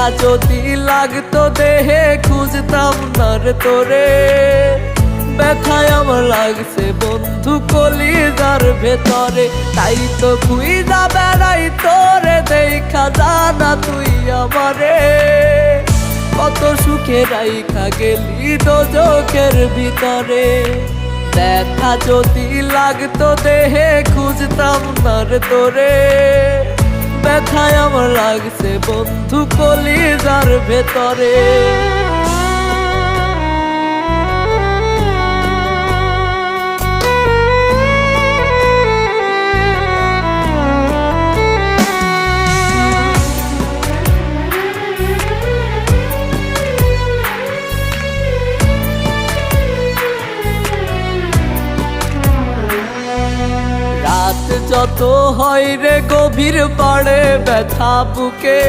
দেখা যদি লাগতো দেহে, খুঁজতাম না রে তোরে। ব্যথায় আমার লাগছে বন্ধু কলিজার ভেতরে। তাই তো খুইজা বেড়াই তোরে, দেখা জানা তুই আমারে। কত সুখে রাইখা গেলি দোজখের ভিতরে। দেখা যদি লাগতো দেহে, খুঁজতাম না রে তোরে। লাগছে বন্ধু কলিজার ভেতরে। রাত যত হয় রে গভীর পাড়ে ব্যথা বুকে।